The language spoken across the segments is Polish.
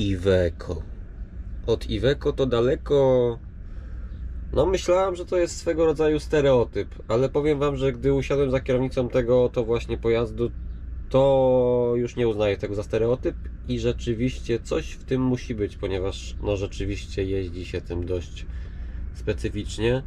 Iveco. Od Iveco to daleko. No, myślałem, że to jest swego rodzaju stereotyp, ale powiem Wam, że gdy usiadłem za kierownicą tego oto właśnie pojazdu, to już nie uznaję tego za stereotyp i rzeczywiście coś w tym musi być, ponieważ no rzeczywiście jeździ się tym dość specyficznie.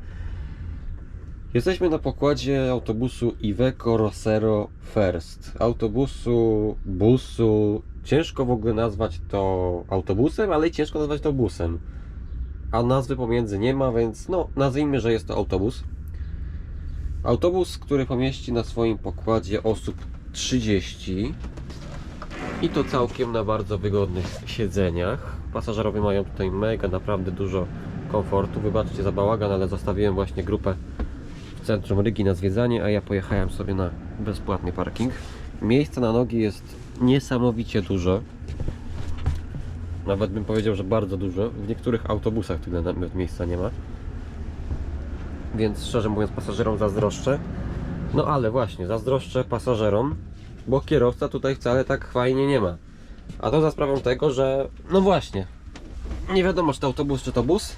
Jesteśmy na pokładzie autobusu Iveco Rosero First. Autobusu, busu. Ciężko w ogóle nazwać to autobusem, ale i ciężko nazwać to busem. A nazwy pomiędzy nie ma, więc no, nazwijmy, że jest to autobus. Autobus, który pomieści na swoim pokładzie osób 30 i to całkiem na bardzo wygodnych siedzeniach. Pasażerowie mają tutaj mega, naprawdę dużo komfortu. Wybaczcie za bałagan, ale zostawiłem właśnie grupę w centrum Rygi na zwiedzanie, a ja pojechałem sobie na bezpłatny parking. Miejsca na nogi jest niesamowicie dużo. Nawet bym powiedział, że bardzo dużo. W niektórych autobusach tyle nawet miejsca nie ma. Więc szczerze mówiąc, pasażerom zazdroszczę. No ale właśnie, zazdroszczę pasażerom, bo kierowca tutaj wcale tak fajnie nie ma. A to za sprawą tego, że no właśnie, nie wiadomo czy to autobus, czy to bus,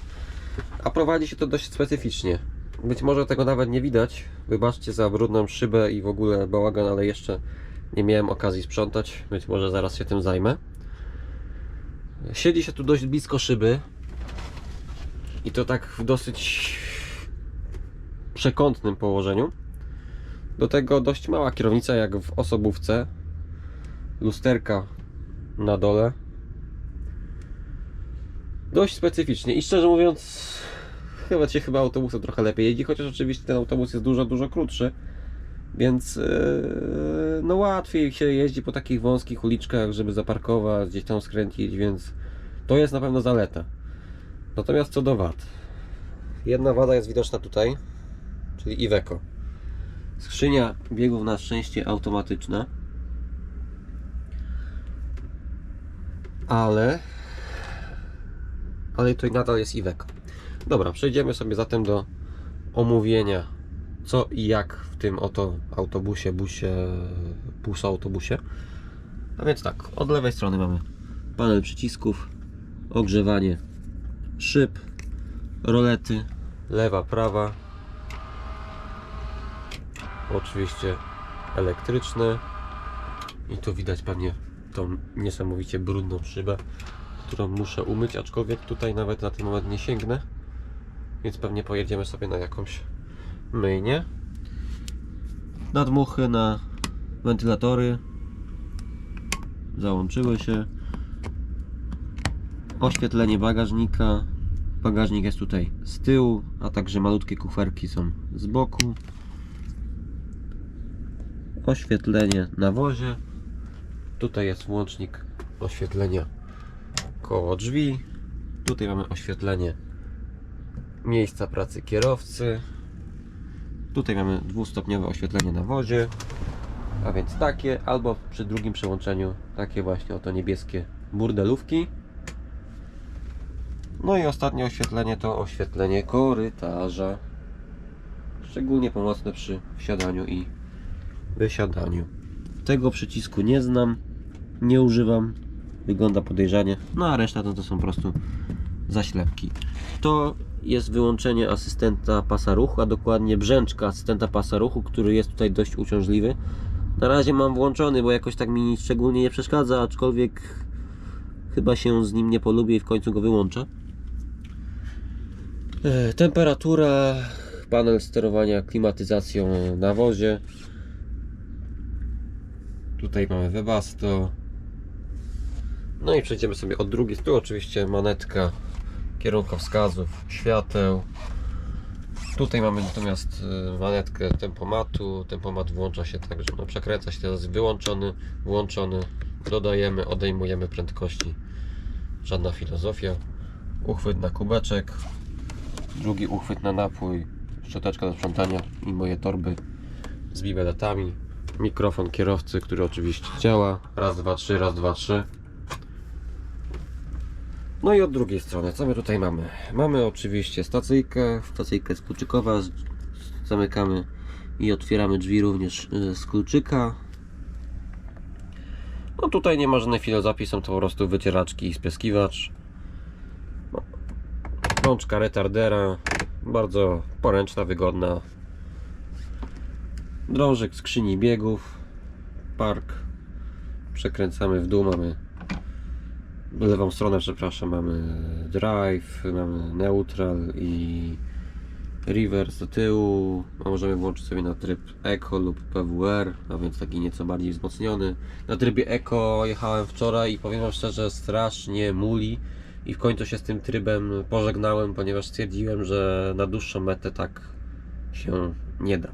a prowadzi się to dość specyficznie. Być może tego nawet nie widać. Wybaczcie za brudną szybę i w ogóle bałagan, ale jeszcze nie miałem okazji sprzątać. Być może zaraz się tym zajmę. Siedzi się tu dość blisko szyby. I to tak w dosyć przekątnym położeniu. Do tego dość mała kierownica, jak w osobówce. Lusterka na dole. Dość specyficznie i szczerze mówiąc, chyba się chyba autobusem trochę lepiej jeździ, chociaż oczywiście ten autobus jest dużo, dużo krótszy. Więc yy, no łatwiej się jeździ po takich wąskich uliczkach, żeby zaparkować, gdzieś tam skręcić, więc to jest na pewno zaleta. Natomiast co do wad. Jedna wada jest widoczna tutaj, czyli Iveco. Skrzynia biegów na szczęście automatyczna. Ale ale to nadal jest Iveco. Dobra, przejdziemy sobie zatem do omówienia co i jak w tym oto autobusie, busie, autobusie. A więc tak, od lewej strony mamy panel przycisków, ogrzewanie szyb, rolety, lewa, prawa, oczywiście elektryczne i tu widać pewnie tą niesamowicie brudną szybę, którą muszę umyć, aczkolwiek tutaj nawet na ten moment nie sięgnę, więc pewnie pojedziemy sobie na jakąś myjnię. Nadmuchy na wentylatory załączyły się. Oświetlenie bagażnika. Bagażnik jest tutaj z tyłu, a także malutkie kuferki są z boku. Oświetlenie na wozie. Tutaj jest włącznik oświetlenia koło drzwi. Tutaj mamy oświetlenie miejsca pracy kierowcy. Tutaj mamy dwustopniowe oświetlenie na wozie. A więc takie, albo przy drugim przełączeniu takie właśnie oto niebieskie burdelówki. No i ostatnie oświetlenie to oświetlenie korytarza. Szczególnie pomocne przy wsiadaniu i wysiadaniu. Tego przycisku nie znam, nie używam. Wygląda podejrzanie. No a reszta to, to są po prostu zaślepki. To jest wyłączenie asystenta pasa ruchu, a dokładnie brzęczka asystenta pasa ruchu, który jest tutaj dość uciążliwy. Na razie mam włączony, bo jakoś tak mi szczególnie nie przeszkadza, aczkolwiek chyba się z nim nie polubię i w końcu go wyłączę. E, Temperatura, panel sterowania klimatyzacją na wozie. Tutaj mamy Webasto. No i przejdziemy sobie od drugiej strony. Oczywiście manetka kierunkowskazów, świateł. Tutaj mamy natomiast y, manetkę tempomatu. Tempomat włącza się tak, że no, przekręca się teraz wyłączony, włączony. Dodajemy, odejmujemy prędkości. Żadna filozofia. Uchwyt na kubeczek. Drugi uchwyt na napój. Szczoteczka do sprzątania i moje torby z bibeletami. Mikrofon kierowcy, który oczywiście działa. Raz, dwa, trzy, raz, dwa, trzy. No i od drugiej strony, co my tutaj mamy? Mamy oczywiście stacyjkę, stacyjka jest kluczykowa, zamykamy i otwieramy drzwi również y, z kluczyka. No tutaj nie ma żadnej filozofii, są to po prostu wycieraczki i spryskiwacz. No. Rączka retardera, bardzo poręczna, wygodna. Drążek skrzyni biegów, park. Przekręcamy w dół, mamy lewą stronę, przepraszam, mamy drive, mamy neutral i reverse do tyłu. A możemy włączyć sobie na tryb Eco lub PWR, a więc taki nieco bardziej wzmocniony. Na trybie Eco jechałem wczoraj i powiem Wam szczerze, strasznie muli i w końcu się z tym trybem pożegnałem, ponieważ stwierdziłem, że na dłuższą metę tak się nie da.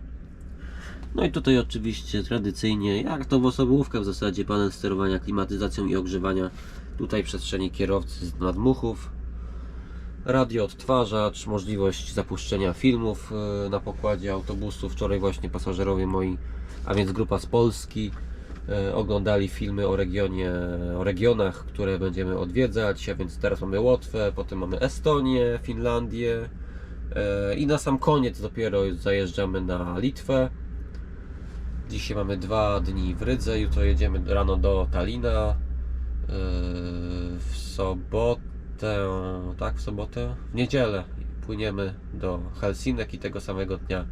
No i tutaj oczywiście tradycyjnie, jak to w osobówkach w zasadzie, panel sterowania klimatyzacją i ogrzewania. Tutaj przestrzeni kierowcy z nadmuchów. Radio odtwarzacz, możliwość zapuszczenia filmów e, na pokładzie autobusu. Wczoraj właśnie pasażerowie moi, a więc grupa z Polski, e, oglądali filmy o regionie, o regionach, które będziemy odwiedzać, a więc teraz mamy Łotwę, potem mamy Estonię, Finlandię e, i na sam koniec dopiero zajeżdżamy na Litwę. Dzisiaj mamy dwa dni w Rydze, jutro jedziemy rano do Talina. W sobotę, tak, w sobotę? W niedzielę płyniemy do Helsinek i tego samego dnia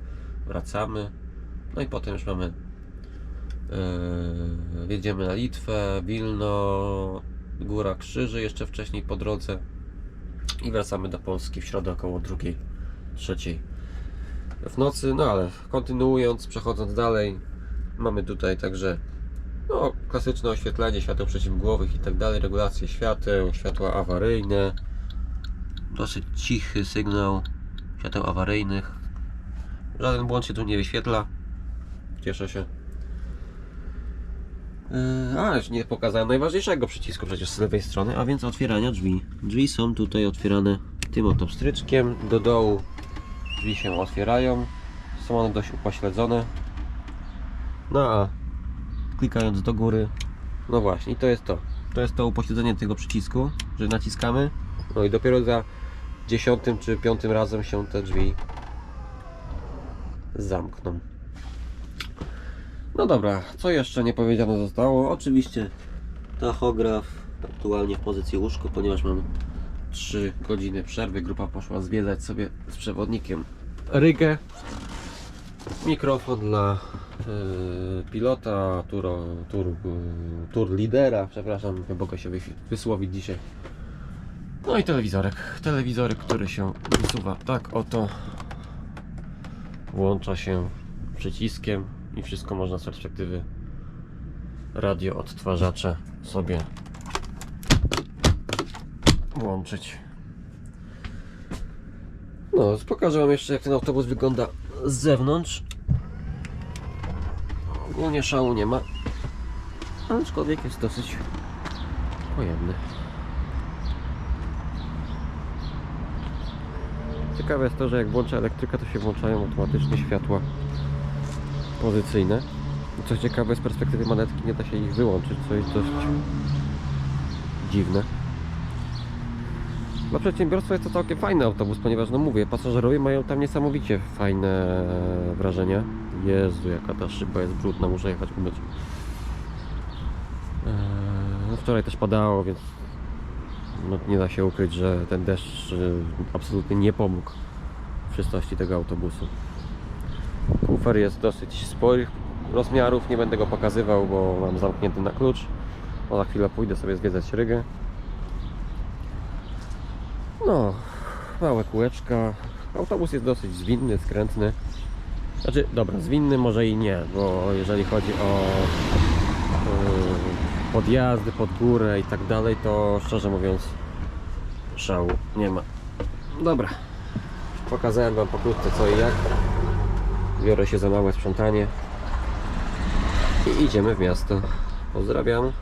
wracamy. No i potem już mamy. Yy, jedziemy na Litwę, Wilno, Góra Krzyży jeszcze wcześniej po drodze i wracamy do Polski w środę około drugiej, trzeciej w nocy. No ale kontynuując, przechodząc dalej, mamy tutaj także no, klasyczne oświetlenie świateł przeciwmgłowych i tak dalej, regulacje świateł, światła awaryjne, dosyć cichy sygnał świateł awaryjnych. Żaden błąd się tu nie wyświetla. Cieszę się. Yy, A, już nie pokazałem najważniejszego przycisku przecież z lewej strony, a więc otwierania drzwi. Drzwi są tutaj otwierane tym oto pstryczkiem. Do dołu drzwi się otwierają. Są one dość upośledzone. No a klikając do góry, no właśnie, to jest to. To jest to upośledzenie tego przycisku, że naciskamy. No i dopiero za dziesiątym czy piątym razem się te drzwi zamkną. No dobra, co jeszcze nie powiedziane zostało? Oczywiście tachograf aktualnie w pozycji łóżko, ponieważ mam 3 godziny przerwy. Grupa poszła zwiedzać sobie z przewodnikiem Rygę. Mikrofon dla y, pilota, tur, tur, tur lidera, przepraszam, nie mogę się wysłowić dzisiaj. No i telewizorek. Telewizorek, który się wysuwa tak oto. Włącza się przyciskiem i wszystko można z perspektywy radio odtwarzacza sobie włączyć. No, pokażę Wam jeszcze jak ten autobus wygląda z zewnątrz. Ogólnie szału nie ma, aczkolwiek jest dosyć pojemny. Ciekawe jest to, że jak włącza elektryka, to się włączają automatycznie światła pozycyjne. Co ciekawe, z perspektywy manetki nie da się ich wyłączyć, co jest dość dziwne. Dla przedsiębiorstwa jest to całkiem fajny autobus, ponieważ no mówię, pasażerowie mają tam niesamowicie fajne wrażenia. Jezu, jaka ta szyba jest brudna, muszę jechać umyć. Eee, no wczoraj też padało, więc no, nie da się ukryć, że ten deszcz y, absolutnie nie pomógł w czystości tego autobusu. Kufer jest dosyć sporych rozmiarów, nie będę go pokazywał, bo mam zamknięty na klucz. No, za chwilę pójdę sobie zwiedzać Rygę. No, małe kółeczka. Autobus jest dosyć zwinny, skrętny. Znaczy, dobra, zwinny może i nie, bo jeżeli chodzi o yy, podjazdy pod górę i tak dalej, to szczerze mówiąc szału nie ma. Dobra, pokazałem Wam pokrótce co i jak. Biorę się za małe sprzątanie i idziemy w miasto. Pozdrawiam.